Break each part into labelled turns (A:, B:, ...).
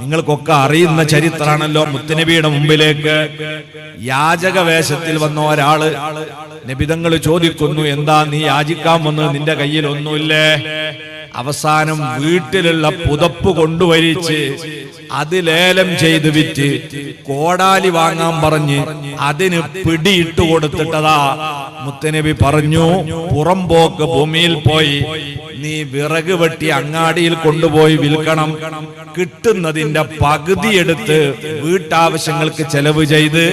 A: നിങ്ങൾക്കൊക്കെ അറിയുന്ന ചരിത്രമാണല്ലോ മുത്തനബിയുടെ മുമ്പിലേക്ക്. യാചക വേഷത്തിൽ വന്ന ഒരാൾ നബിതങ്ങൾ ചോദിക്കുന്നു എന്താ നീ യാചിക്കാൻ വന്ന് നിന്റെ കയ്യിൽ ഒന്നുമില്ലേ? അവസാനം വീട്ടിലുള്ള പുതപ്പ് കൊണ്ടുവരിച്ച് അത് ലേലം ചെയ്ത് വിറ്റ് കോടാലി വാങ്ങാൻ പറഞ്ഞ് അതിന് പിടിയിട്ട് കൊടുത്തിട്ടതാ. മുത്തനബി പറഞ്ഞു പുറംപോക്ക് ഭൂമിയിൽ പോയി. നീ വിറക് വെട്ടി അങ്ങാടിയിൽ കൊണ്ടുപോയി വിൽക്കണം. കിട്ടുന്നതിന്റെ പകുതി എടുത്ത് വീട്ടാവശ്യങ്ങൾക്ക് ചെലവ് ചെയ്ത്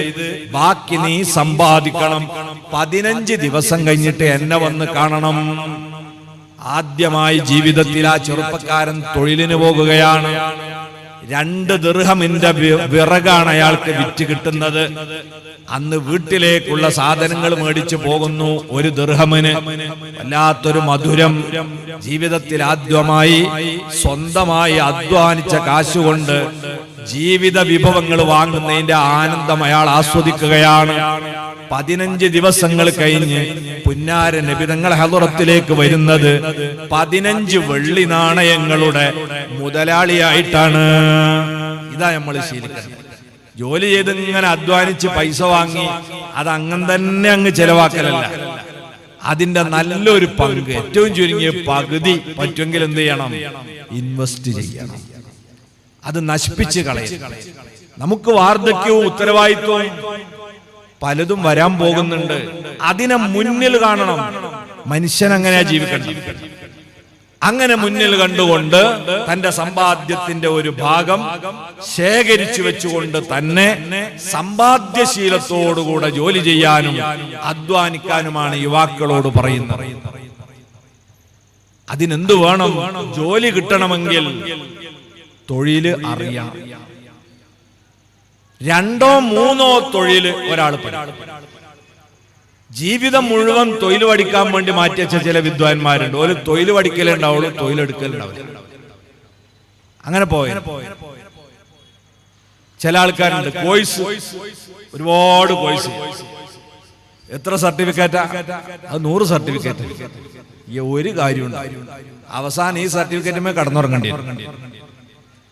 A: ബാക്കി നീ സമ്പാദിക്കണം. പതിനഞ്ച് ദിവസം കഴിഞ്ഞിട്ട് എന്നെ വന്ന് കാണണം. ആദ്യമായി ജീവിതത്തിൽ ആ ചെറുപ്പക്കാരൻ തൊഴിലിന് പോകുകയാണ്. രണ്ട് ദീർഘമിന്റെ വിറകാണ് അയാൾക്ക് വിറ്റ് കിട്ടുന്നത്. അന്ന് വീട്ടിലേക്കുള്ള സാധനങ്ങൾ മേടിച്ചു പോകുന്നു ഒരു ദീർഘമിന് വല്ലാത്തൊരു മധുരം. ജീവിതത്തിൽ ആദ്യമായി സ്വന്തമായി അധ്വാനിച്ച കാശുകൊണ്ട് ജീവിത വിഭവങ്ങൾ വാങ്ങുന്നതിന്റെ ആനന്ദം അയാൾ ആസ്വദിക്കുകയാണ്. പതിനഞ്ച് ദിവസങ്ങൾ കഴിഞ്ഞ് പുന്നാര നബിതങ്ങൾ ഹലുറത്തിലേക്ക് വരുന്നത് പതിനഞ്ച് വെള്ളി നാണയങ്ങളുടെ മുതലാളിയായിട്ടാണ്. ഇതാ നമ്മൾ ശീലിക്കുന്നത്. ജോലി ചെയ്ത് ഇങ്ങനെ അധ്വാനിച്ച് പൈസ വാങ്ങി അത് അങ്ങനെ തന്നെ അങ്ങ് ചെലവാക്കലല്ല. അതിന്റെ നല്ലൊരു പങ്ക് ഏറ്റവും ചുരുങ്ങിയ പകുതി പറ്റുമെങ്കിൽ എന്ത് ചെയ്യണം? ഇൻവെസ്റ്റ് ചെയ്യണം. അത് നശിപ്പിച്ച് കളയും നമുക്ക് വാർദ്ധക്യവും ഉത്തരവാദിത്വവും പലതും വരാൻ പോകുന്നുണ്ട്. അതിനെ മുന്നിൽ കാണണം. മനുഷ്യൻ അങ്ങനെയാ ജീവിക്കണം അങ്ങനെ മുന്നിൽ കണ്ടുകൊണ്ട് തന്റെ സമ്പാദ്യത്തിന്റെ ഒരു ഭാഗം ശേഖരിച്ചു വെച്ചുകൊണ്ട് തന്നെ സമ്പാദ്യശീലത്തോടുകൂടെ ജോലി ചെയ്യാനും അധ്വാനിക്കാനുമാണ് യുവാക്കളോട് പറയുന്നത്. അതിനെന്ത് വേണം? ജോലി കിട്ടണമെങ്കിൽ തൊഴിൽ അറിയണം രണ്ടോ മൂന്നോ തൊഴിൽ ഒരാൾ ജീവിതം മുഴുവൻ തൊഴിൽ പഠിക്കാൻ വേണ്ടി മാറ്റി വെച്ച ചില വിദ്വാൻമാരുണ്ട്. ഒരു തൊഴിൽ പഠിക്കലുണ്ടാവുള്ളൂ തൊഴിലെടുക്കലുണ്ടാവില്ല അങ്ങനെ പോയ. ചില ആൾക്കാരുണ്ട്. കോഴ്സ് ഒരുപാട് കോഴ്സ് എത്ര സർട്ടിഫിക്കറ്റാ? അത് നൂറ് സർട്ടിഫിക്കറ്റ്. ഈ ഒരു കാര്യമുണ്ട്. അവസാനം ഈ സർട്ടിഫിക്കറ്റുമേ കടന്നുറങ്ങേണ്ടി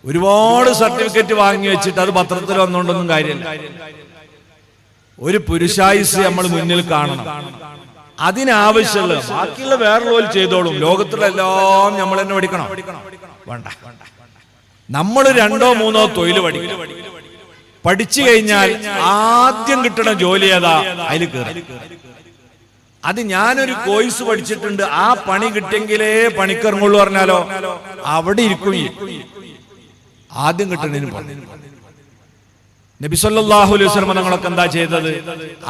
A: ഒരുപാട് സർട്ടിഫിക്കറ്റ് വാങ്ങി വെച്ചിട്ട് അത് പത്രത്തിൽ വന്നുകൊണ്ടൊന്നും കാര്യമില്ല. ഒരു പുരുഷായുസ് നമ്മൾ മുന്നിൽ കാണണം. അതിനാവശ്യമുള്ള ബാക്കിയുള്ള വേറെ ചെയ്തോളും. ലോകത്തിലെല്ലാം നമ്മൾ തന്നെ പഠിക്കണം. വേണ്ട. നമ്മൾ രണ്ടോ മൂന്നോ തൊഴിൽ പഠിക്കണം. പഠിച്ചു കഴിഞ്ഞാൽ ആദ്യം കിട്ടണ ജോലി ഏതാ? അതിൽ കയറി അത് ഞാനൊരു കോഴ്സ് പഠിച്ചിട്ടുണ്ട്. ആ പണി കിട്ടിയെങ്കിലേ പണിക്കിറങ്ങുള്ളൂ പറഞ്ഞാലോ? അവിടെ ഇരിക്കും. ആദ്യം കിട്ടുന്നതിന് നബിസല്ലാഹു അലൈഹി വസല്ലം തങ്ങളൊക്കെ എന്താ ചെയ്തത്?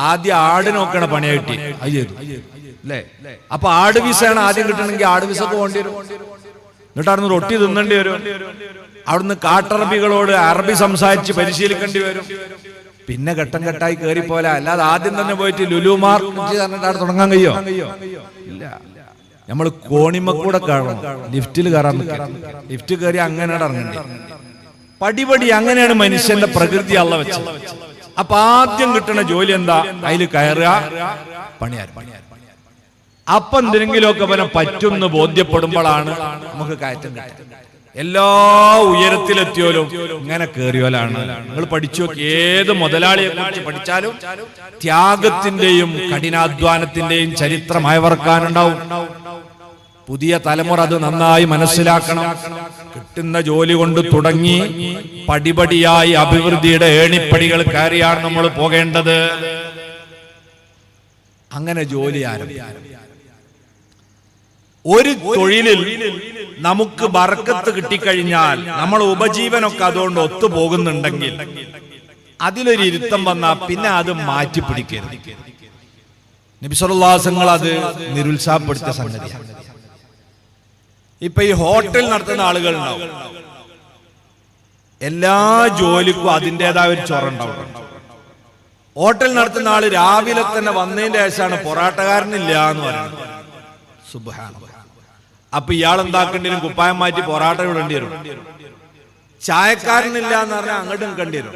A: ആദ്യം ആട് നോക്കണ പണിയാ കിട്ടി അത് ചെയ്തു. അല്ലേ? അപ്പൊ ആട് വിസയാണ് ആദ്യം കിട്ടണമെങ്കിൽ ആട് വിസക്ക് പോകേണ്ടി വരും. എന്നിട്ട് അവിടുന്ന് റൊട്ടി തിന്നേണ്ടി വരും. അവിടുന്ന് കാട്ടറബികളോട് അറബി സംസാരിച്ച് പരിശീലിക്കേണ്ടി വരും. പിന്നെ ഘട്ടം ഘട്ടായി കയറി പോലെ അല്ലാതെ ആദ്യം തന്നെ പോയിട്ട് ലുലുമാർ പറഞ്ഞിട്ട് തുടങ്ങാൻ കഴിയോ? ഇല്ല. നമ്മൾ കോണിമക്കൂടെ കാണണം ലിഫ്റ്റിൽ കയറാൻ ലിഫ്റ്റ് കയറി അങ്ങനെ ഇറങ്ങണ്ടേ പടിപടി അങ്ങനെയാണ് മനുഷ്യന്റെ പ്രകൃതി അള്ള വെച്ച അപ്പൊ ആദ്യം കിട്ടുന്ന ജോലി എന്താ? അതിൽ കയറുക പണിയാർ അപ്പൊ എന്തെങ്കിലുമൊക്കെ പിന്നെ പറ്റുമെന്ന് ബോധ്യപ്പെടുമ്പോഴാണ് നമുക്ക് കയറ്റം എല്ലാ ഉയരത്തിലെത്തിയോലും ഇങ്ങനെ കയറിയോലാണ് നിങ്ങൾ പഠിച്ചു ഏത് മുതലാളിയെ കുറിച്ച് പഠിച്ചാലും ത്യാഗത്തിന്റെയും കഠിനാധ്വാനത്തിന്റെയും ചരിത്രമായി അയവർക്കാനുണ്ടാവും പുതിയ തലമുറ അത് നന്നായി മനസ്സിലാക്കണം. കിട്ടുന്ന ജോലി കൊണ്ട് തുടങ്ങി പടിപടിയായി അഭിവൃദ്ധിയുടെ ഏണിപ്പടികൾ കയറിയാണ് നമ്മൾ പോകേണ്ടത്. അങ്ങനെ ജോലി ഒരു തൊഴിലിൽ നമുക്ക് ബർക്കത്ത് കിട്ടിക്കഴിഞ്ഞാൽ നമ്മൾ ഉപജീവനൊക്കെ അതുകൊണ്ട് ഒത്തുപോകുന്നുണ്ടെങ്കിൽ അതിലൊരു ഇരുത്തം വന്നാൽ പിന്നെ അത് മാറ്റി പിടിക്കരുത് നബിസ്വല്ലാസങ്ങൾ അത് നിരുത്സാഹപ്പെടുത്തിയ സംഗതിയാണ്. ഇപ്പൊ ഈ ഹോട്ടൽ നടത്തുന്ന ആളുകൾ ഉണ്ടാവും എല്ലാ ജോലിക്കും അതിന്റെതായ ഒരു ചൊറ ഉണ്ടാവും ഹോട്ടൽ നടത്തുന്ന ആൾ രാവിലെ തന്നെ വന്നതിന്റെ ശേഷമാണ് പൊറാട്ടക്കാരനില്ല എന്ന് പറയുന്നത്. അപ്പൊ ഇയാൾ എന്താക്കേണ്ടി വരും കുപ്പായം മാറ്റി പൊറാട്ട വിടേണ്ടി വരും. ചായക്കാരനില്ല എന്ന് പറഞ്ഞാൽ അങ്ങോട്ട് നിൽക്കേണ്ടി വരും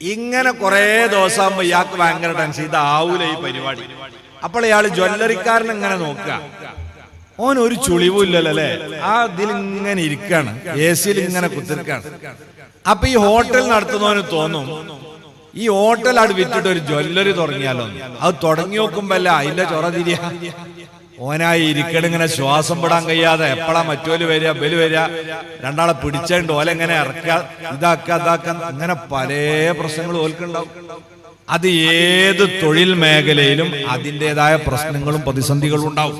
A: ഇങ്ങനെ കുറെ ദിവസം ഇയാൾക്ക് ഭയങ്കര ടെൻഷൻ ഇതാവൂല ഈ പരിപാടി. അപ്പോൾ ഇയാൾ ജ്വല്ലറിക്കാരൻ എങ്ങനെ നോക്കുക. ഓൻ ഒരു ചുളിവും ഇല്ലല്ലോ അല്ലേ ആ ഇതിൽ ഇങ്ങനെ ഇരിക്കാണ്. എ സിയിൽ ഇങ്ങനെ കുത്തിരിക്കാണ്. അപ്പൊ ഈ ഹോട്ടൽ നടത്തുന്നവന് തോന്നും ഈ ഹോട്ടൽ അവിടെ വിറ്റിട്ട് ഒരു ജ്വല്ലറി തുടങ്ങിയാലോ അത് തുടങ്ങി നോക്കുമ്പല്ല അതിന്റെ ചൊറ തിരിയ. ഓനായി ഇരിക്കണ ഇങ്ങനെ ശ്വാസം പെടാൻ കഴിയാതെ എപ്പോഴാ മറ്റോൽ വരിക ബൽ വരിക? രണ്ടാളെ പിടിച്ചുണ്ട് ഓലെങ്ങനെ ഇറക്ക ഇറക്കുക ഇതാക്ക ഇതാക്ക അങ്ങനെ പല പ്രശ്നങ്ങളും ഓൽക്കുണ്ടാവും. അത് ഏത് തൊഴിൽ മേഖലയിലും അതിന്റെതായ പ്രശ്നങ്ങളും പ്രതിസന്ധികളും ഉണ്ടാവും.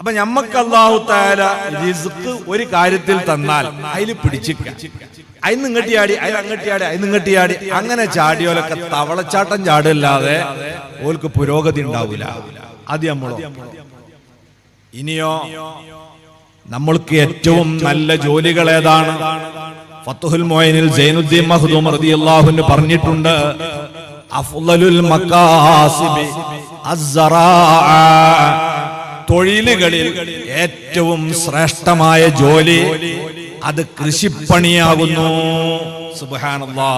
A: അപ്പൊ ഞമ്മക്ക് അള്ളാഹു താര റിസ്ക് ഒരു കാര്യത്തിൽ തന്നാൽ അതിൽ പിടിച്ചിക്ക അതിന് ഇങ്ങട്ടിയാടി അതിന് അങ്ങട്ടിയാടി അതിന് ഇങ്ങട്ടിയാടി അങ്ങനെ ചാടിയോലൊക്കെ തവളച്ചാട്ടം ചാടില്ലാതെ ഓൽക്ക് പുരോഗതി ഉണ്ടാവില്ല അത് നമ്മളോ. ഇനിയോ നമ്മൾക്ക് ഏറ്റവും നല്ല ജോലികൾ ഏതാണ്? ഫത്തുഹുൽ മോയിനിൽ ജൈനുദ്ദീൻ മഹദൂം അള്ളാഹുന് പറഞ്ഞിട്ടുണ്ട് അഫ്ലലുൽ മക്കാസിബി അസ്സറാഅ. തൊഴിലുകളിൽ ഏറ്റവും ശ്രേഷ്ഠമായ ജോലി അത് കൃഷിപ്പണിയാകുന്നു. സുബ്ഹാനല്ലാ.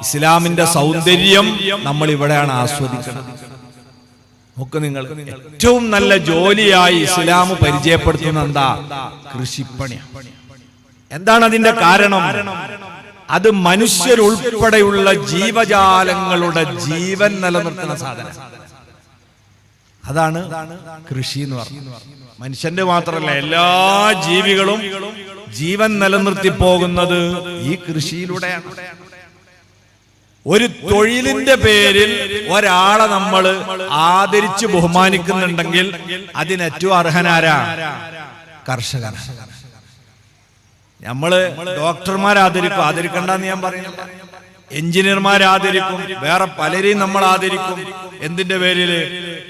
A: ഇസ്ലാമിന്റെ സൗന്ദര്യം നമ്മൾ ഇവിടെയാണ് ആസ്വദിക്കുന്നത്. നോക്ക് നിങ്ങൾ ഏറ്റവും നല്ല ജോലിയായി ഇസ്ലാം പരിചയപ്പെടുത്തുന്ന എന്താ? കൃഷിപ്പണി എന്താണ് അതിന്റെ കാരണം? അത് മനുഷ്യരുൾപ്പെടെയുള്ള ജീവജാലങ്ങളുടെ ജീവൻ നിലനിർത്തുന്ന സാധനം അതാണ് കൃഷി എന്ന് പറയുന്നത് മനുഷ്യന്റെ മാത്രമല്ല എല്ലാ ജീവികളും ജീവൻ നിലനിർത്തി പോകുന്നത് ഈ കൃഷിയിലൂടെയാണ്. ഒരു തൊഴിലിന്റെ പേരിൽ ഒരാളെ നമ്മൾ ആദരിച്ച് ബഹുമാനിക്കുന്നുണ്ടെങ്കിൽ അതിന് ഏറ്റവും അർഹനാരാ കർഷകർ നമ്മൾ ഡോക്ടർമാരെ ആദരിക്കും. ആദരിക്കണ്ടെന്ന് ഞാൻ പറയുന്നില്ല. എഞ്ചിനീയർമാർ ആദരിക്കും. വേറെ പലരെയും നമ്മൾ ആദരിക്കും. എന്തിന്റെ പേരിൽ?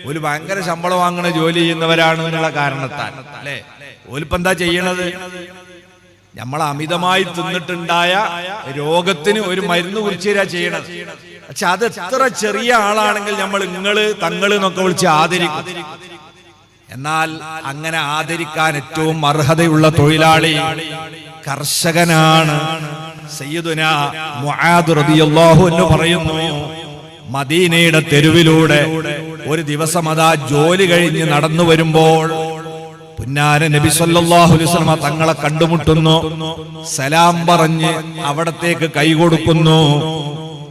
A: ഒരു ഭയങ്കര ശമ്പളം വാങ്ങണ ജോലി ചെയ്യുന്നവരാണ് എന്നുള്ള കാരണത്താൽ. അല്ലെ? ഓലിപ്പോ എന്താ ചെയ്യണത്? നമ്മൾ അമിതമായി തിന്നിട്ടുണ്ടായ രോഗത്തിന് ഒരു മരുന്ന് കുറിച്ച് തരാ ചെയ്യണത്. പക്ഷെ അത് എത്ര ചെറിയ ആളാണെങ്കിൽ നമ്മൾ ഇങ്ങൾ തങ്ങൾ എന്നൊക്കെ വിളിച്ച് ആദരിക്കും. എന്നാൽ അങ്ങനെ ആദരിക്കാൻ ഏറ്റവും അർഹതയുള്ള തൊഴിലാളി കർഷകനാണ് മുആദ് റളിയല്ലാഹു പറയുന്നു മദീനയുടെ തെരുവിലൂടെ ഒരു ദിവസം അതാ ജോലി കഴിഞ്ഞ് നടന്നു വരുമ്പോൾ പുന്നാര നബി സല്ലല്ലാഹു അലൈഹി തങ്ങളെ കണ്ടുമുട്ടുന്നു സലാം പറഞ്ഞ് അവിടത്തേക്ക് കൈ കൊടുക്കുന്നു.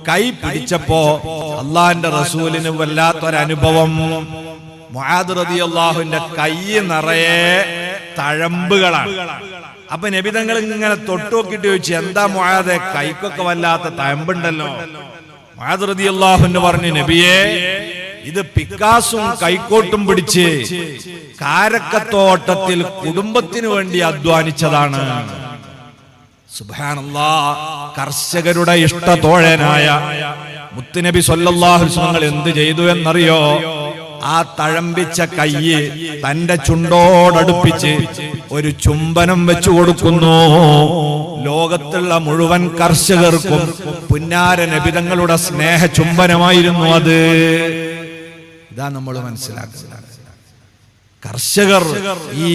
A: കൈ പിടിച്ചപ്പോ അള്ളാന്റെ റസൂലിന് വല്ലാത്തൊരനുഭവം. മുആദ് റളിയല്ലാഹുവിന്റെ കൈ നിറയെ തഴമ്പുകളാണ്. അപ്പൊ നബിതങ്ങൾ ഇങ്ങനെ തൊട്ടുനോക്കിട്ട് ചോദിച്ചു എന്താ മുഴാതെ കൈക്കൊക്കെ വല്ലാത്ത തയമ്പുണ്ടല്ലോ റളിയല്ലാഹു പറഞ്ഞു നബിയെ ഇത് പിക്കാസും കൈക്കോട്ടും പിടിച്ച് കാരക്കത്തോട്ടത്തിൽ കുടുംബത്തിന് വേണ്ടി അധ്വാനിച്ചതാണ്. കർഷകരുടെ ഇഷ്ടതോഴനായ മുത്തുനബി വസല്ലം എന്ത് ചെയ്തു എന്നറിയോ? ആ തഴമ്പിച്ച കയ്യ് തന്റെ ചുണ്ടോടടുപ്പിച്ച് ഒരു ചുംബനം വെച്ചു കൊടുക്കുന്നു. ലോകത്തുള്ള മുഴുവൻ കർഷകർക്കും പുന്നാര നബിതങ്ങളുടെ സ്നേഹ ചുംബനമായിരുന്നു അത്. ഇതാ നമ്മൾ മനസ്സിലാക്കുന്നത്. കർഷകർ ഈ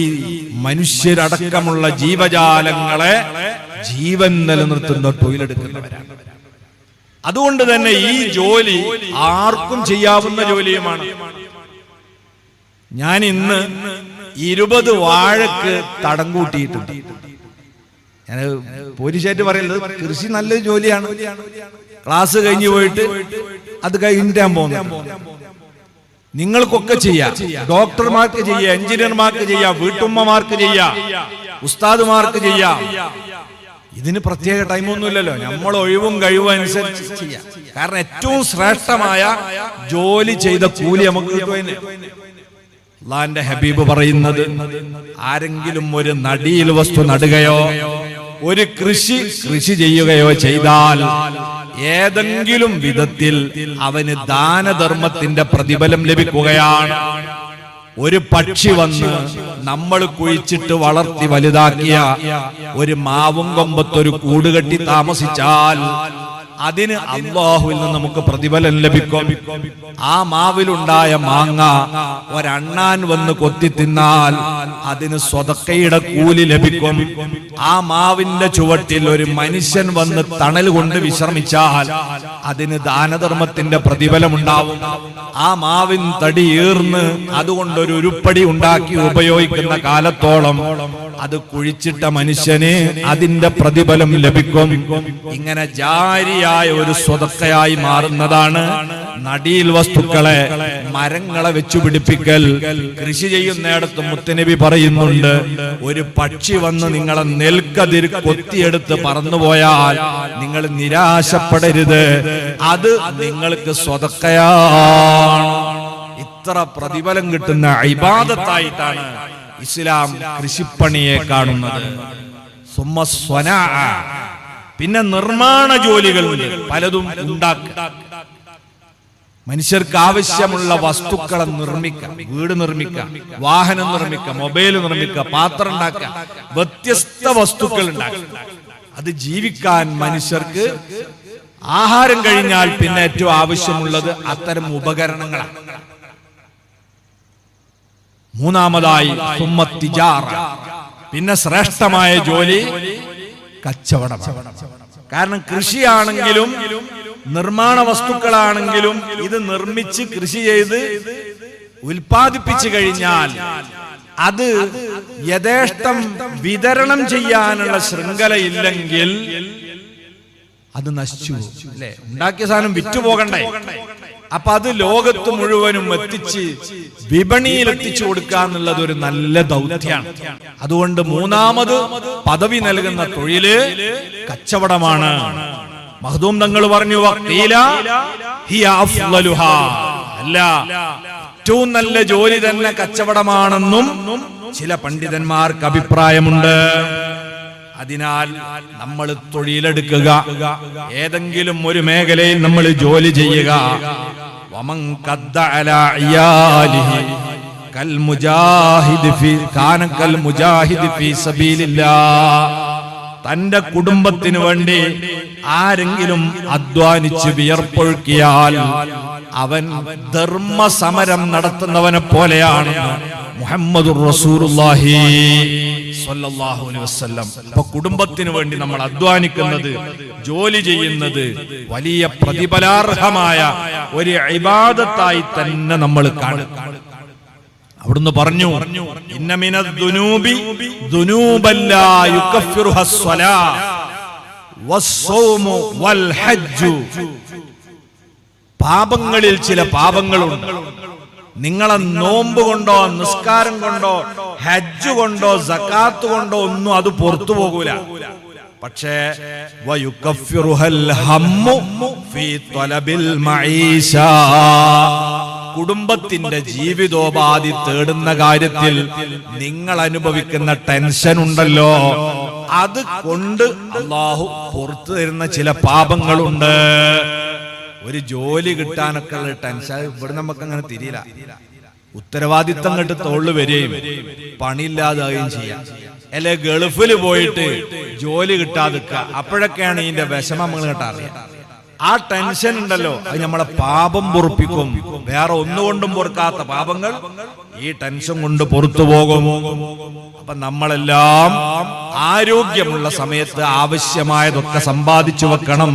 A: മനുഷ്യരടക്കമുള്ള ജീവജാലങ്ങളെ ജീവൻ നിലനിർത്തുന്ന തൊഴിലെടുക്കുന്നവരാണ്. അതുകൊണ്ട് തന്നെ ഈ ജോലി ആർക്കും ചെയ്യാവുന്ന ജോലിയുമാണ്. ഞാൻ ഇന്ന് ഇരുപത് വാഴക്ക് തടം കൂട്ടിയിട്ടുണ്ട് ഞാൻ പോലീസായിട്ട് പറയുന്നത് കൃഷി നല്ലൊരു ജോലിയാണ്. ക്ലാസ് കഴിഞ്ഞു പോയിട്ട് അത് കഴിഞ്ഞിട്ടാൻ പോകുന്നു. നിങ്ങൾക്കൊക്കെ ചെയ്യാം. ഡോക്ടർമാർക്ക് ചെയ്യാം എഞ്ചിനീയർമാർക്ക് ചെയ്യാം വീട്ടുമ്മമാർക്ക് ചെയ്യാം ഉസ്താദുമാർക്ക് ചെയ്യാം. ഇതിന് പ്രത്യേക ടൈമൊന്നുമില്ലല്ലോ. നമ്മൾ ഒഴിവും കഴിവും അനുസരിച്ച് ചെയ്യാം. കാരണം ഏറ്റവും ശ്രേഷ്ഠമായ ജോലി ചെയ്ത കൂലി നമുക്ക് അള്ളാന്റെ ഹബീബ് പറയുന്നത് ആരെങ്കിലും ഒരു നടിയിൽ വസ്തു നടുകയോ ഒരു കൃഷി കൃഷി ചെയ്യുകയോ ചെയ്താൽ ഏതെങ്കിലും വിധത്തിൽ അവന് ദാനധർമ്മത്തിന്റെ പ്രതിഫലം ലഭിക്കുകയാണ്. ഒരു പക്ഷി വന്ന് നമ്മൾ കുഴിച്ചിട്ട് വളർത്തി വലുതാക്കിയ ഒരു മാവും കൊമ്പത്തൊരു കൂടുകെട്ടി താമസിച്ചാൽ അതിന് അള്ളാഹുവിൽ നിന്ന് നമുക്ക് പ്രതിഫലം ലഭിക്കും. ആ മാവിലുണ്ടായ മാങ്ങ ഒരണ്ണാൻ വന്ന് കൊത്തി തിന്നാൽ അതിന് സ്വതക്കയുടെ കൂലി ലഭിക്കും. ആ മാവിന്റെ ചുവട്ടിൽ ഒരു മനുഷ്യൻ വന്ന് തണൽ കൊണ്ട് വിശ്രമിച്ചാൽ അതിന് ദാനധർമ്മത്തിന്റെ പ്രതിഫലമുണ്ടാവും. ആ മാവിൻ തടി ഈർന്ന് അതുകൊണ്ട് ഒരു ഉരുപ്പടി ഉണ്ടാക്കി ഉപയോഗിക്കുന്ന കാലത്തോളം അത് കുഴിച്ചിട്ട മനുഷ്യന് അതിന്റെ പ്രതിഫലം ലഭിക്കും. ഇങ്ങനെ ജാരിയായ ഒരു സ്വതക്കയായി മാറുന്നതാണ് നടിയിൽ വസ്തുക്കളെ മരങ്ങളെ വെച്ചു പിടിപ്പിക്കൽ. കൃഷി ചെയ്യുന്നിടത്ത് മുത്തനബി പറയുന്നുണ്ട് ഒരു പക്ഷി വന്ന് നിങ്ങളെ നെൽക്കതിർ കൊത്തിയെടുത്ത് പറന്നുപോയാൽ നിങ്ങൾ നിരാശപ്പെടരുത്. അത് നിങ്ങൾക്ക് സ്വതക്കയാണ് ഇത്ര പ്രതിഫലം കിട്ടുന്ന അഭിബാധത്തായിട്ടാണ് ഇസ്ലാം കൃഷിപ്പണിയെ കാണുന്നത്. സ്വനാ. പിന്നെ നിർമ്മാണ ജോലികളുണ്ട് പലതും ഉണ്ടാക്കുക. മനുഷ്യർക്ക് ആവശ്യമുള്ള വസ്തുക്കളെ നിർമ്മിക്കാം വീട് നിർമ്മിക്കാം വാഹനം നിർമ്മിക്കാം മൊബൈൽ നിർമ്മിക്കാം പാത്രം ഉണ്ടാക്കാം വ്യത്യസ്ത വസ്തുക്കൾ ഉണ്ടാക്കാം അത് ജീവിക്കാൻ മനുഷ്യർക്ക് ആഹാരം കഴിഞ്ഞാൽ പിന്നെ ഏറ്റവും ആവശ്യമുള്ളത് അത്തരം ഉപകരണങ്ങളാണ്. മൂന്നാമതായി പിന്നെ ശ്രേഷ്ഠമായ ജോലി കച്ചവടം കാരണം കൃഷിയാണെങ്കിലും നിർമ്മാണ വസ്തുക്കളാണെങ്കിലും ഇത് നിർമ്മിച്ച് കൃഷി ചെയ്ത് ഉൽപ്പാദിപ്പിച്ചു കഴിഞ്ഞാൽ അത് യഥേഷ്ടം വിതരണം ചെയ്യാനുള്ള ശൃംഖല ഇല്ലെങ്കിൽ അത് നശിച്ചു അല്ലെ? ഉണ്ടാക്കിയ സാധനം വിറ്റു പോകണ്ടേ? അപ്പൊ അത് ലോകത്ത് മുഴുവനും എത്തിച്ച് വിപണിയിൽ എത്തിച്ചു കൊടുക്കുക എന്നുള്ളത് ഒരു നല്ല ദൗത്യമാണ്. അതുകൊണ്ട് മൂന്നാമത് പദവി നൽകുന്ന തൊഴിൽ കച്ചവടമാണ്. മഹദൂം തങ്ങൾ പറഞ്ഞു. അല്ല ഏറ്റവും നല്ല ജോലി തന്നെ കച്ചവടമാണെന്നും ചില പണ്ഡിതന്മാർക്ക് അഭിപ്രായമുണ്ട്. അതിനാൽ നമ്മൾ തൊഴിലെടുക്കുക. ഏതെങ്കിലും ഒരു മേഖലയിൽ നമ്മൾ ജോലി ചെയ്യുക. തന്റെ കുടുംബത്തിന് വേണ്ടി ആരെങ്കിലും അധ്വാനിച്ച് വിയർപ്പൊഴുക്കിയാൽ അവൻ ധർമ്മസമരം നടത്തുന്നവനെ പോലെയാണ് മുഹമ്മദ് റസൂലുള്ളാഹി. സ്വല്ലല്ലാഹു അലൈഹി വസല്ലം. അപ്പൊ കുടുംബത്തിന് വേണ്ടി നമ്മൾ അധ്വാനിക്കുന്നത് ജോലി ചെയ്യുന്നത് വലിയ പ്രതിഫലാർഹമായ ഒരു ഇബാദത്തായി തന്നെ നമ്മൾ കാണും. അവിടുന്ന് പറഞ്ഞു ഇന്നമിന വസ്സൗമു വൽ പാപങ്ങളിൽ ചില പാപങ്ങളുണ്ട്. നിങ്ങളെ നോമ്പ് കൊണ്ടോ നിസ്കാരം കൊണ്ടോ ഹജ്ജ് കൊണ്ടോ സക്കാത്ത് കൊണ്ടോ ഒന്നും അത് പുറത്തു പോകൂല. പക്ഷേ കുടുംബത്തിന്റെ ജീവിതോപാധി തേടുന്ന കാര്യത്തിൽ നിങ്ങൾ അനുഭവിക്കുന്ന ടെൻഷൻ ഉണ്ടല്ലോ. അത് കൊണ്ട് അള്ളാഹു പുറത്തു തരുന്ന ചില പാപങ്ങളുണ്ട്. ഒരു ജോലി കിട്ടാനൊക്കെ ഉള്ള ടെൻഷൻ ഇവിടെ നമുക്ക് അങ്ങനെ തിരിയില്ല. ഉത്തരവാദിത്തം കെട്ട് തോളിൽ വരികയും പണിയില്ലാതാവുകയും ചെയ്യാം. അല്ലെ ഗൾഫിൽ പോയിട്ട് ജോലി കിട്ടാതിക്ക അപ്പോഴൊക്കെയാണ് ഇതിന്റെ വിഷമം നമ്മൾ കേട്ടാ അറിയാം. ആ ടെൻഷൻ ഉണ്ടല്ലോ. അത് നമ്മളെ പാപം പൊറുപ്പിക്കും. വേറെ ഒന്നുകൊണ്ടും പൊറുക്കാത്ത പാപങ്ങൾ ഈ ടെൻഷൻ കൊണ്ട് പുറത്തു പോകും. അപ്പൊ നമ്മളെല്ലാം ആരോഗ്യമുള്ള സമയത്ത് ആവശ്യമായതൊക്കെ സമ്പാദിച്ചു വെക്കണം.